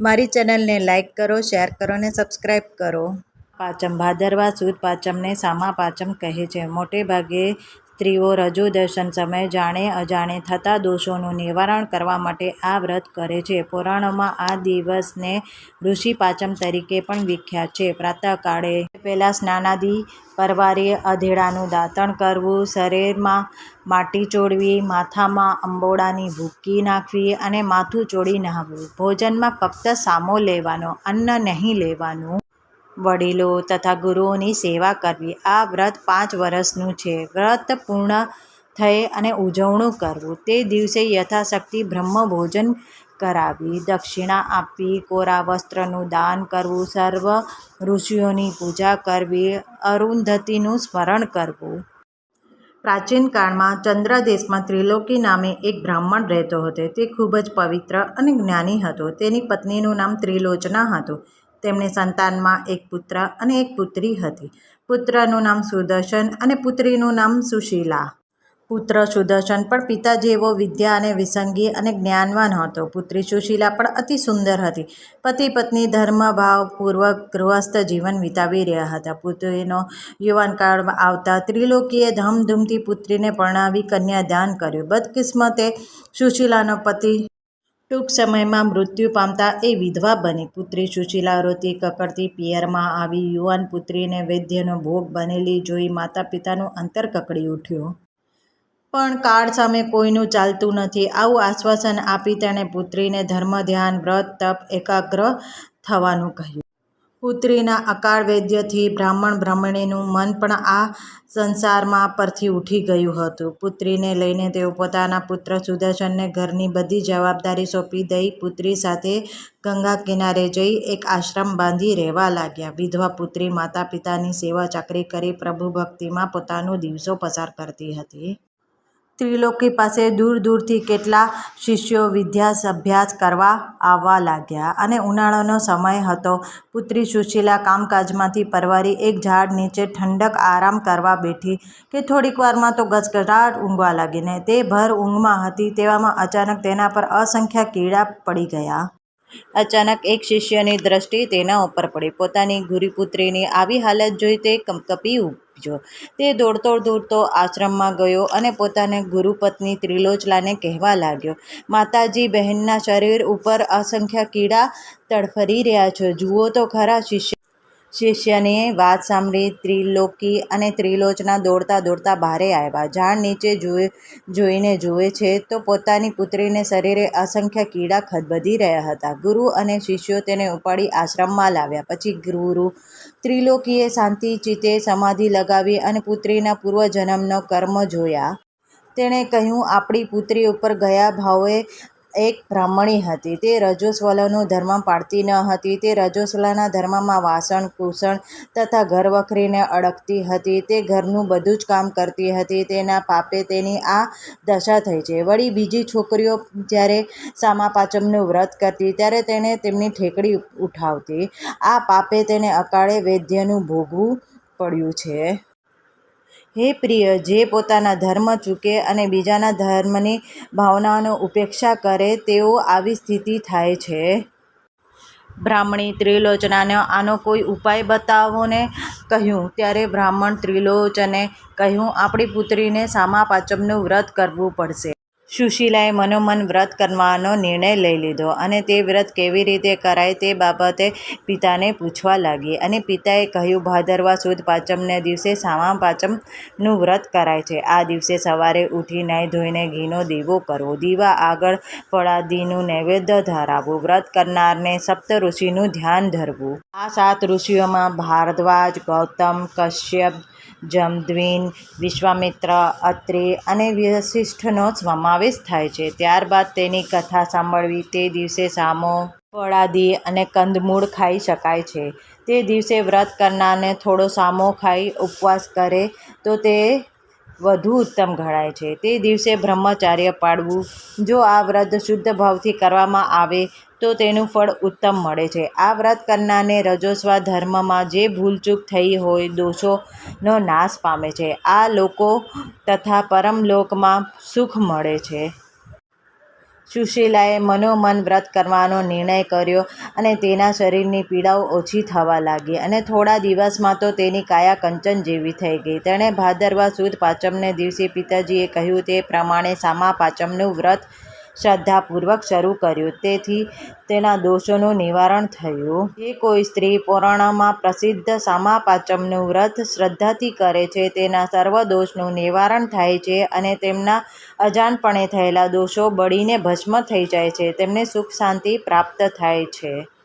મારી ચેનલને લાઇક કરો, શેર કરો અને સબસ્ક્રાઈબ કરો. પાચમ ભાદરવા સુદ પાચમને સામા પાચમ કહે છે. મોટે ભાગે સ્ત્રીઓ રજુ દર્શન સમયે જાણે અજાણે થતા દોષોનું નિવારણ કરવા માટે આ વ્રત કરે છે. પુરાણોમાં આ દિવસને ઋષિ પાચમ તરીકે પણ વિખ્યાત છે. પ્રાતઃકાળે પહેલાં સ્નાનાદિ પરવારીએ અધેડાનું દાંતણ કરવું, શરીરમાં માટી ચોળવી, માથામાં અંબોડાની ભૂકી નાખવી અને માથું ચોળી નહાવું ભોજનમાં ફક્ત સામો લેવાનો, અન્ન નહીં લેવાનું. વડીલો તથા ગુરુઓની સેવા કરવી. આ વ્રત પાંચ વર્ષનું છે. વ્રત પૂર્ણ થઈ અને ઉજવણું કરવું. તે દિવસે યથાશક્તિ બ્રહ્મ ભોજન કરાવી. દક્ષિણા આપવી કોરા વસ્ત્રનું દાન કરવું, સર્વ ઋષિઓની પૂજા કરવી, અરુંધતીનું સ્મરણ કરવું. પ્રાચીન કાળમાં ચંદ્ર દેશમાં ત્રિલોકી નામે એક બ્રાહ્મણ રહેતો હતો. તે ખૂબ જ પવિત્ર અને જ્ઞાની હતો. તેની પત્નીનું નામ ત્રિલોચના હતું. તેમને સંતાનમાં એક પુત્ર અને એક પુત્રી હતી. પુત્રનું નામ સુદર્શન અને પુત્રીનું નામ સુશીલા. પુત્ર સુદર્શન પણ પિતા જેવો વિદ્યા અને વિસંગી અને જ્ઞાનવાન હતો. પુત્રી સુશીલા પણ અતિ સુંદર હતી. પતિ પત્ની ધર્મભાવપૂર્વક ગૃહસ્થ જીવન વિતાવી રહ્યા હતા. પુત્રીનો યુવાનકાળમાં આવતા ત્રિલોકીએ ધમધૂમથી પુત્રીને પરણાવી કન્યાદાન કર્યું. બદકિસ્મતે સુશીલાનો પતિ ટૂંક સમયમાં મૃત્યુ પામતા એ વિધવા બની. પુત્રી સુશીલા રોતી કકડતી પિયરમાં આવી યુવાન પુત્રીને વૈદ્યનો ભોગ બનેલી જોઈ માતા પિતાનું અંતર કકડી ઉઠ્યું. પણ કાળ સામે કોઈનું ચાલતું નથી. આવું આશ્વાસન આપી તેણે પુત્રીને ધર્મ ધ્યાન વ્રત, તપ, એકાગ્ર થવાનું કહ્યું. પુત્રીના અકાળ વૈદ્યથી બ્રાહ્મણ બ્રાહ્મણીનું મન પણ આ સંસારમાં પરથી ઉઠી ગયું હતું. પુત્રીને લઈને તેઓ પોતાના પુત્ર સુદર્શનને ઘરની બધી જવાબદારી સોંપી દઈ પુત્રી સાથે ગંગા કિનારે જઈ એક આશ્રમ બાંધી રહેવા લાગ્યા. વિધવા પુત્રી માતા પિતાની સેવા ચાકરી કરી પ્રભુ ભક્તિમાં પોતાનો દિવસો પસાર કરતી હતી. ત્રિલોકી પાસે દૂર દૂરથી કેટલા શિષ્યો વિદ્યાસ અભ્યાસ કરવા આવવા લાગ્યા અને ઉનાળાનો સમય હતો. પુત્રી સુશીલા કામકાજમાંથી પરવારી એક ઝાડ નીચે ઠંડક આરામ કરવા બેઠી કે થોડીક વારમાં તો ગજગજાટ ઊંઘવા લાગીને તે ભર ઊંઘમાં હતી તેવામાં અચાનક તેના પર અસંખ્ય કીડા પડી ગયા. અચાનક એક શિષ્યની દ્રષ્ટિ તેના ઉપર પડી. પોતાની ગુરુપુત્રીની આવી હાલત જોઈ તે કંપકપી ઉપજ્યો તે દોડતો દોડતો આશ્રમમાં ગયો અને પોતાને ગુરુપત્ની ત્રિલોચલાને કહેવા લાગ્યો, માતાજી, બહેનના શરીર ઉપર અસંખ્ય કીડા તડફરી રહ્યા છે. જુઓ તો ખરા શિષ્ય શિષ્યની વાત સાંભળી ત્રિલોકી અને ત્રિલોચના દોડતા દોડતા ભારે આવ્યા. ઝાડ નીચે જુએ, જોઈને જુએ છે તો પોતાની પુત્રીને શરીરે અસંખ્ય કીડા ખદબદી રહ્યા હતા. ગુરુ અને શિષ્યો તેને ઉપાડી આશ્રમમાં લાવ્યા. પછી ગુરુ ત્રિલોકીએ શાંતિ, ચિત્તે, સમાધિ લગાવી અને પુત્રીના પૂર્વજન્મનો કર્મ જોયા. તેણે કહ્યું, આપણી પુત્રી ઉપર ગયા ભાવે એક બ્રાહ્મણી હતી. તે રજોસ્વલાનો ધર્મ પાડતી ન હતી. તે રજોસ્વલાના ધર્મમાં વાસણ, કુસણ તથા ઘર વખરીને અડકતી હતી. તે ઘરનું બધું જ કામ કરતી હતી. તેના પાપે તેની આ દશા થઈ છે. વળી બીજી છોકરીઓ જ્યારે સામા પાચમનું વ્રત કરતી, ત્યારે તેને તેમની ઠેકડી ઉઠાવતી. આ પાપે તેને અકાળે વૈદ્યનું ભોગવું પડ્યું છે. હે પ્રિય, જે પોતાના ધર્મ ચૂકે અને બીજાના ધર્મની ભાવનાઓનો ઉપેક્ષા કરે, તેઓ આવી સ્થિતિ થાય છે. બ્રાહ્મણી ત્રિલોચનાને આનો કોઈ ઉપાય બતાવોને કહ્યું. ત્યારે બ્રાહ્મણ ત્રિલોચને કહ્યું, આપણી પુત્રીને સામા પાચમનું વ્રત કરવું પડશે. સુશીલાએ મનોમન વ્રત કરવાનો નિર્ણય લઈ લીધો અને તે વ્રત કેવી રીતે કરાય તે બાબતે પિતાને પૂછવા લાગી અને પિતાએ કહ્યું, ભાદરવા સુદ પાચમને દિવસે સામા પાંચમનું વ્રત કરાય છે. આ દિવસે સવારે ઉઠી નાહી ધોઈને ઘીનો દીવો કરવો. દીવા આગળ ફળાદીનું નૈવેદ્ય ધરાવવું. વ્રત કરનારને સપ્ત ઋષિનું ધ્યાન ધરવું. આ સાત ઋષિઓમાં ભારદ્વાજ, ગૌતમ, કશ્યપ જમદ્વિન, વિશ્વામિત્ર, અત્રિ અને વશિષ્ઠનો સમાવેશ થાય છે. ત્યારબાદ તેની કથા સાંભળવી તે દિવસે સામો ફળાદી અને કંદમૂળ ખાઈ શકાય છે. તે દિવસે વ્રત કરનારને થોડો સામો ખાઈ ઉપવાસ કરે તો તે વધુ ઉત્તમ ગણાય છે. તે દિવસે બ્રહ્મચાર્ય પાળવું જો આ વ્રત શુદ્ધ ભાવથી કરવામાં આવે, તો તેનું ફળ ઉત્તમ મળે છે. આ વ્રત કરનારને રજોસ્વા ધર્મમાં જે ભૂલચૂક થઈ હોય, દોષોનો નાશ પામે છે. આ લોકો તથા પરમલોકમાં સુખ મળે છે. સુશીલાએ મનોમન વ્રત કરવાનો નિર્ણય કર્યો અને તેના શરીરની પીડાઓ ઓછી થવા લાગી અને થોડા દિવસમાં તો તેની કાયા કંચન જેવી થઈ ગઈ. તેણે ભાદરવા સુદ પાંચમને દિવસે પિતાજીએ કહ્યું તે પ્રમાણે સામા પાંચમનું વ્રત શ્રદ્ધાપૂર્વક શરૂ કર્યું. તેથી તેના દોષોનું નિવારણ થયું. જે કોઈ સ્ત્રી પૌરાણમાં પ્રસિદ્ધ સામાપાચમનું વ્રત શ્રદ્ધાથી કરે છે, તેના સર્વ દોષનું નિવારણ થાય છે અને તેમના અજાણપણે થયેલા દોષો બળીને ભસ્મ થઈ જાય છે. તેમને સુખ શાંતિ પ્રાપ્ત થાય છે.